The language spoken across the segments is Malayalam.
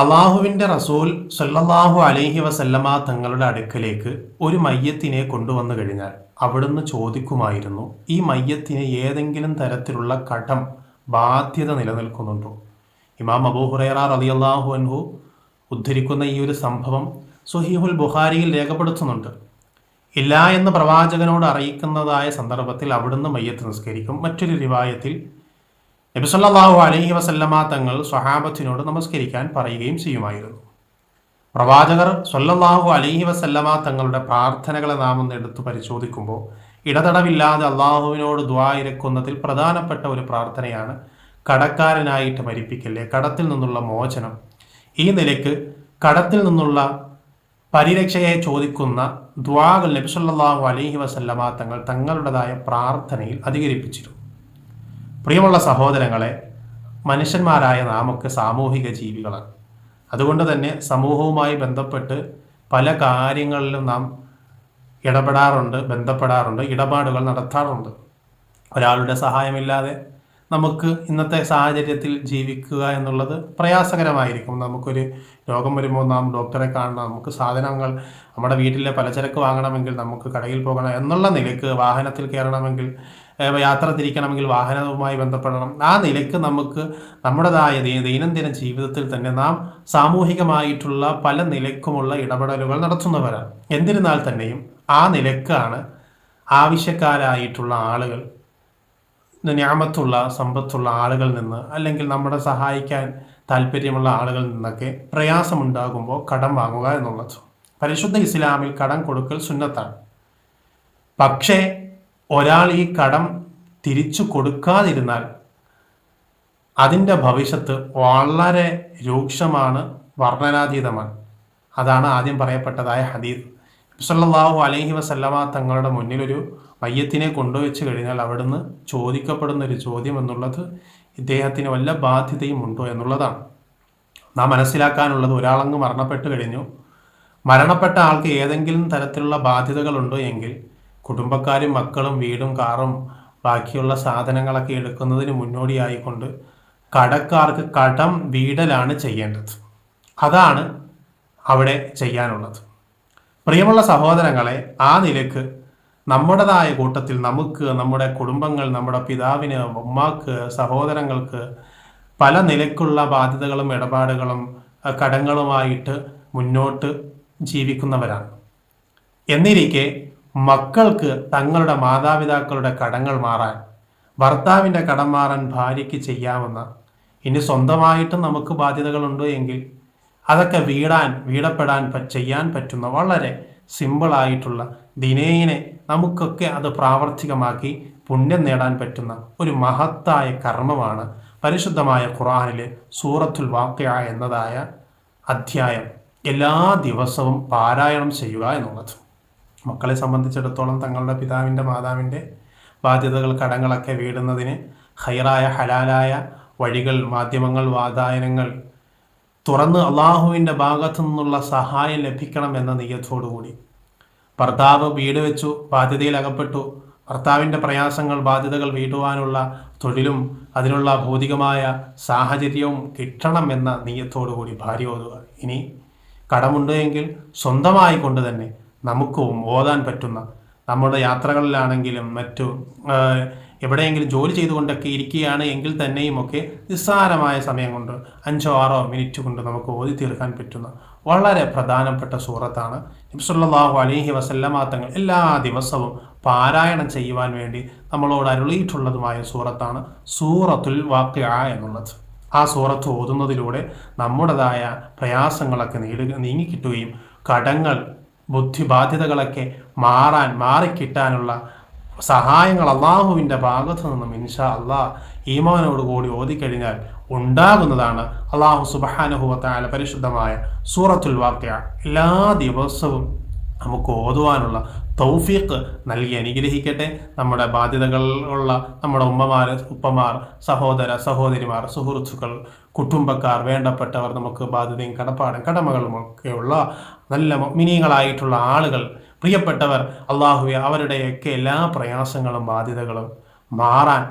അള്ളാഹുവിന്റെ റസൂൽ സല്ലാഹു അലൈഹി വസല്ലമ തങ്ങളുടെ അടുക്കലേക്ക് ഒരു മയ്യത്തിനെ കൊണ്ടുവന്നു കഴിഞ്ഞാൽ അവിടുന്ന് ചോദിക്കുമായിരുന്നു ഈ മയ്യത്തിന് ഏതെങ്കിലും തരത്തിലുള്ള കടം ബാധ്യത നിലനിൽക്കുന്നുണ്ടോ? ഇമാം അബൂഹുറേറാർ അലി അള്ളാഹു അൻഹു ഉദ്ധരിക്കുന്ന ഈ ഒരു സംഭവം സുഹീഹുൽ ബുഹാരിയിൽ രേഖപ്പെടുത്തുന്നുണ്ട്. ഇല്ല എന്ന് പ്രവാചകനോട് അറിയിക്കുന്നതായ സന്ദർഭത്തിൽ അവിടുന്ന് മയ്യത്ത് നിസ്കരിക്കും. മറ്റൊരു റിവായത്തിൽ നബിസല്ലാഹു അലഹി വസല്ലമ തങ്ങൾ സ്വഹാബത്തിനോട് നമസ്കരിക്കാൻ പറയുകയും ചെയ്യുമായിരുന്നു. പ്രവാചകർ സൊല്ലാഹു അലഹി വസല്ലമ തങ്ങളുടെ പ്രാർത്ഥനകളെ നാം ഒന്ന് എടുത്തു പരിശോധിക്കുമ്പോൾ ഇടതടവില്ലാതെ അള്ളാഹുവിനോട് ദ്വാ ഇരക്കുന്നതിൽ പ്രധാനപ്പെട്ട ഒരു പ്രാർത്ഥനയാണ് കടക്കാരനായിട്ട് മരിപ്പിക്കല്ലേ കടത്തിൽ നിന്നുള്ള മോചനം. ഈ നിലയ്ക്ക് കടത്തിൽ നിന്നുള്ള പരിരക്ഷയെ ചോദിക്കുന്ന ദ്വാകൾ നബിസല്ലാഹു അലഹി വസല്ലമ തങ്ങൾ തങ്ങളുടേതായ പ്രാർത്ഥനയിൽ അധികരിപ്പിച്ചിരുന്നു. പ്രിയമുള്ള സഹോദരങ്ങളെ മനുഷ്യന്മാരായ നാമൊക്കെ സാമൂഹിക ജീവികളാണ്. അതുകൊണ്ട് തന്നെ സമൂഹവുമായി ബന്ധപ്പെട്ട് പല കാര്യങ്ങളിലും നാം ഇടപെടാറുണ്ട് ബന്ധപ്പെടാറുണ്ട് ഇടപാടുകൾ നടത്താറുണ്ട്. ഒരാളുടെ സഹായമില്ലാതെ നമുക്ക് ഇന്നത്തെ സാഹചര്യത്തിൽ ജീവിക്കുക എന്നുള്ളത് പ്രയാസകരമായിരിക്കും. നമുക്കൊരു രോഗം വരുമ്പോൾ നാം ഡോക്ടറെ കാണണം നമുക്ക് സാധനങ്ങൾ നമ്മുടെ വീട്ടിലെ പലചരക്ക് വാങ്ങണമെങ്കിൽ നമുക്ക് കടയിൽ പോകണം എന്നുള്ള നിലയ്ക്ക് വാഹനത്തിൽ കയറണമെങ്കിൽ യാത്ര തിരിക്കണമെങ്കിൽ വാഹനവുമായി ബന്ധപ്പെടണം. ആ നിലയ്ക്ക് നമുക്ക് നമ്മുടേതായ ദൈനംദിന ജീവിതത്തിൽ തന്നെ നാം സാമൂഹികമായിട്ടുള്ള പല നിലക്കുമുള്ള ഇടപെടലുകൾ നടത്തുന്നവരാണ്. എന്നിരുന്നാൽ തന്നെയും ആ നിലക്കാണ് ആവശ്യക്കാരായിട്ടുള്ള ആളുകൾ ഞാമത്തുള്ള സമ്പത്തുള്ള ആളുകളിൽ നിന്ന് അല്ലെങ്കിൽ നമ്മളെ സഹായിക്കാൻ താല്പര്യമുള്ള ആളുകളിൽ നിന്നൊക്കെ പ്രയാസമുണ്ടാകുമ്പോൾ കടം വാങ്ങുക എന്നുള്ളത്. പരിശുദ്ധ ഇസ്ലാമിൽ കടം കൊടുക്കൽ സുന്നത്താണ്. പക്ഷേ ഒരാൾ ഈ കടം തിരിച്ചു കൊടുക്കാതിരുന്നാൽ അതിന്റെ ഭവിഷ്യത്ത് വളരെ രൂക്ഷമാണ് വർണനാതീതമാണ്. അതാണ് ആദ്യം പറയപ്പെട്ടതായ ഹദീദ് സല്ലല്ലാഹു അലഹി വസല്ലമ തങ്ങളുടെ മുന്നിലൊരു മയ്യത്തിനെ കൊണ്ടുവച്ച് കഴിഞ്ഞാൽ അവിടുന്ന് ചോദിക്കപ്പെടുന്ന ഒരു ചോദ്യം എന്നുള്ളത് ഇദ്ദേഹത്തിന് വല്ല ബാധ്യതയും ഉണ്ടോ എന്നുള്ളതാണ്. നാം മനസ്സിലാക്കാനുള്ളത് ഒരാളങ്ങ് മരണപ്പെട്ട് കഴിഞ്ഞു. മരണപ്പെട്ട ആൾക്ക് ഏതെങ്കിലും തരത്തിലുള്ള ബാധ്യതകളുണ്ടോ എങ്കിൽ കുടുംബക്കാരും മക്കളും വീടും കാറും ബാക്കിയുള്ള സാധനങ്ങളൊക്കെ എടുക്കുന്നതിന് മുന്നോടിയായിക്കൊണ്ട് കടക്കാർക്ക് കടം വീടലാണ് ചെയ്യേണ്ടത്. അതാണ് അവിടെ ചെയ്യാനുള്ളത്. പ്രിയമുള്ള സഹോദരങ്ങളെ ആ നിലയ്ക്ക് നമ്മുടേതായ കൂട്ടത്തിൽ നമുക്ക് നമ്മുടെ കുടുംബങ്ങൾ നമ്മുടെ പിതാവിന് ഉമ്മാക്ക് സഹോദരങ്ങൾക്ക് പല നിലക്കുള്ള ബാധ്യതകളും ഇടപാടുകളും കടങ്ങളുമായിട്ട് മുന്നോട്ട് ജീവിക്കുന്നവരാണ്. എന്നിരിക്കെ മക്കൾക്ക് തങ്ങളുടെ മാതാപിതാക്കളുടെ കടങ്ങൾ മാറാൻ ഭർത്താവിന്റെ കടം മാറാൻ ഭാര്യയ്ക്ക് ചെയ്യാവുന്ന ഇനി സ്വന്തമായിട്ടും നമുക്ക് ബാധ്യതകളുണ്ട് എങ്കിൽ അതൊക്കെ വീടാൻ വീടപ്പെടാൻ ചെയ്യാൻ പറ്റുന്ന വളരെ സിമ്പിളായിട്ടുള്ള ദിനേനെ നമുക്കൊക്കെ അത് പ്രാവർത്തികമാക്കി പുണ്യം നേടാൻ പറ്റുന്ന ഒരു മഹത്തായ കർമ്മമാണ് പരിശുദ്ധമായ ഖുറാനിലെ സൂറത്തുൽ വാക്യ എന്നതായ അധ്യായം. എല്ലാ ദിവസവും പാരായണം ചെയ്യുക എന്നുള്ളത്. മക്കളെ സംബന്ധിച്ചിടത്തോളം തങ്ങളുടെ പിതാവിന്റെ മാതാവിന്റെ ബാധ്യതകൾ കടങ്ങളൊക്കെ വീടുന്നതിന് ഹൈറായ ഹലാലായ വഴികൾ മാധ്യമങ്ങൾ വാതായനങ്ങൾ തുറന്ന് അള്ളാഹുവിന്റെ ഭാഗത്തു നിന്നുള്ള സഹായം ലഭിക്കണം എന്ന നീയത്തോടുകൂടി. ഭർത്താവ് വീട് വെച്ചു ബാധ്യതയിൽ അകപ്പെട്ടു. ഭർത്താവിന്റെ പ്രയാസങ്ങൾ ബാധ്യതകൾ വീടുവാനുള്ള തൊഴിലും അതിനുള്ള ഭൗതികമായ സാഹചര്യവും കിട്ടണം എന്ന നീയത്തോടുകൂടി ഭാര്യ ഓതുക. ഇനി കടമുണ്ട് എങ്കിൽ സ്വന്തമായി കൊണ്ട് തന്നെ നമുക്കും ഓതാൻ പറ്റുന്ന നമ്മുടെ യാത്രകളിലാണെങ്കിലും മറ്റു എവിടെയെങ്കിലും ജോലി ചെയ്തുകൊണ്ടൊക്കെ ഇരിക്കുകയാണ് എങ്കിൽ തന്നെയും ഒക്കെ നിസ്സാരമായ സമയം കൊണ്ട് അഞ്ചോ ആറോ മിനിറ്റ് കൊണ്ട് നമുക്ക് ഓതി തീർക്കാൻ പറ്റുന്ന വളരെ പ്രധാനപ്പെട്ട സൂറത്താണ്. നബ്സുല്ലാഹു അലൈഹി വസല്ലമ തങ്ങൾ എല്ലാ ദിവസവും പാരായണം ചെയ്യുവാൻ വേണ്ടി നമ്മളോട് അരുളിയിട്ടുള്ളതുമായ സൂറത്താണ് സൂറത്തുൽ വാക്യ എന്നുള്ളത്. ആ സൂറത്ത് ഓതുന്നതിലൂടെ നമ്മുടേതായ പ്രയാസങ്ങളൊക്കെ നേടുക നീങ്ങിക്കിട്ടുകയും കടങ്ങൾ ബുദ്ധി ബാധ്യതകളൊക്കെ മാറാൻ മാറിക്കിട്ടാനുള്ള സഹായങ്ങൾ അള്ളാഹുവിന്റെ ഭാഗത്തു നിന്നും ഇൻഷാ അള്ളാഹ് ഈമാനോട് കൂടി ഓതിക്കഴിഞ്ഞാൽ ഉണ്ടാകുന്നതാണ് അള്ളാഹു സുബഹാനുഭവത്തായ പരിശുദ്ധമായ സൂറത്തുൽ വാക്യ. എല്ലാ ദിവസവും നമുക്ക് ഓതുവാനുള്ള തൗഫീഖ് നൽകി അനുഗ്രഹിക്കട്ടെ. നമ്മുടെ ബാധ്യതകൾ ഉള്ള നമ്മുടെ ഉമ്മമാർ ഉപ്പമാർ സഹോദര സഹോദരിമാർ സുഹൃത്തുക്കൾ കുടുംബക്കാർ വേണ്ടപ്പെട്ടവർ നമുക്ക് ബാധ്യതയും കടപ്പാടും കടമകളും ഒക്കെയുള്ള നല്ല മിനിങ്ങളായിട്ടുള്ള ആളുകൾ പ്രിയപ്പെട്ടവർ അള്ളാഹുവെ അവരുടെയൊക്കെ എല്ലാ പ്രയാസങ്ങളും ബാധ്യതകളും മാറാൻ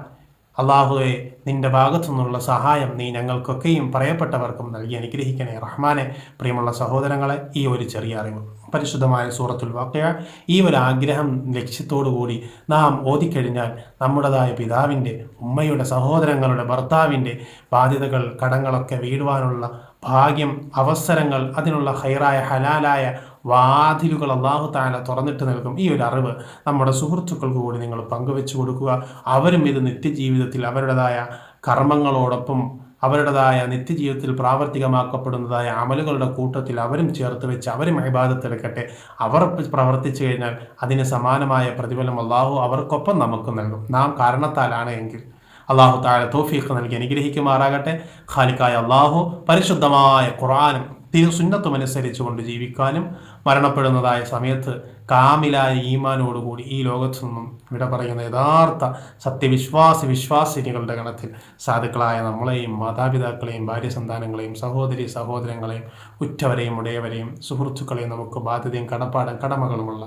അള്ളാഹുവെ നിന്റെ ഭാഗത്തു നിന്നുള്ള സഹായം നീ ഞങ്ങൾക്കൊക്കെയും പ്രയപ്പെട്ടവർക്കും നൽകി അനുഗ്രഹിക്കണേ റഹ്മാനെ. പ്രിയമുള്ള സഹോദരങ്ങളെ ഈ ഒരു ചെറിയ അറിവ്. പരിശുദ്ധമായ സൂറത്തുൽ വാക്കയ ഈ ഒരു ആഗ്രഹം ലക്ഷ്യത്തോടുകൂടി നാം ഓതിക്കഴിഞ്ഞാൽ നമ്മുടേതായ പിതാവിന്റെ ഉമ്മയുടെ സഹോദരങ്ങളുടെ ഭർത്താവിന്റെ ബാധ്യതകൾ കടങ്ങളൊക്കെ വീടുവാനുള്ള ഭാഗ്യം അവസരങ്ങൾ അതിനുള്ള ഹൈറായ ഹലാലായ വാതിലുകൾ അള്ളാഹു താല തുറന്നിട്ട് നൽകും. ഈ ഒരു അറിവ് നമ്മുടെ സുഹൃത്തുക്കൾക്ക് കൂടി നിങ്ങൾ പങ്കുവെച്ചു കൊടുക്കുക. അവരും ഇത് നിത്യജീവിതത്തിൽ അവരുടേതായ കർമ്മങ്ങളോടൊപ്പം അവരുടേതായ നിത്യജീവിതത്തിൽ പ്രാവർത്തികമാക്കപ്പെടുന്നതായ അമലുകളുടെ കൂട്ടത്തിൽ അവരും ചേർത്ത് വെച്ച് അവരും അഭിബാധത്തെടുക്കട്ടെ അവർ പ്രവർത്തിച്ചു കഴിഞ്ഞാൽ അതിന് സമാനമായ പ്രതിഫലം അള്ളാഹു അവർക്കൊപ്പം നമുക്ക് നൽകും. നാം കാരണത്താലാണ് എങ്കിൽ അള്ളാഹു താഴെ തോഫീഖ് നൽകി അനുഗ്രഹിക്കുമാറാകട്ടെ. ഖാലിക്കായ അള്ളാഹു പരിശുദ്ധമായ ഖുറാനും തിരുസുന്നത്തും അനുസരിച്ചുകൊണ്ട് ജീവിക്കാനും മരണപ്പെടുന്നതായ സമയത്ത് കാമിലായ ഈമാനോടുകൂടി ഈ ലോകത്തു നിന്നും ഇവിടെ പറയുന്ന യഥാർത്ഥ സത്യവിശ്വാസി വിശ്വാസിനികളുടെ ഗണത്തിൽ സാധുക്കളായ നമ്മളെയും മാതാപിതാക്കളെയും ഭാര്യ സന്താനങ്ങളെയും സഹോദരി സഹോദരങ്ങളെയും ഉറ്റവരെയും ഉടയവരെയും സുഹൃത്തുക്കളെയും നമുക്ക് ബാധ്യതയും കടപ്പാടും കടമകളുമുള്ള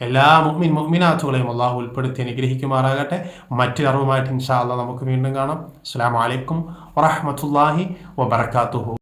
എല്ലാ മുഹ്മിൻ മുഹ്മിനാഥുകളെയും അള്ളാഹു ഉൾപ്പെടുത്തി അനുഗ്രഹിക്കുമാറാകട്ടെ. മറ്റൊരറിവുമായിട്ട് ഇൻഷാ അള്ളാഹ് നമുക്ക് വീണ്ടും കാണാം. അസ്സാം വലൈക്കും വറഹമത്തല്ലാഹി വബർക്കാത്തുഹു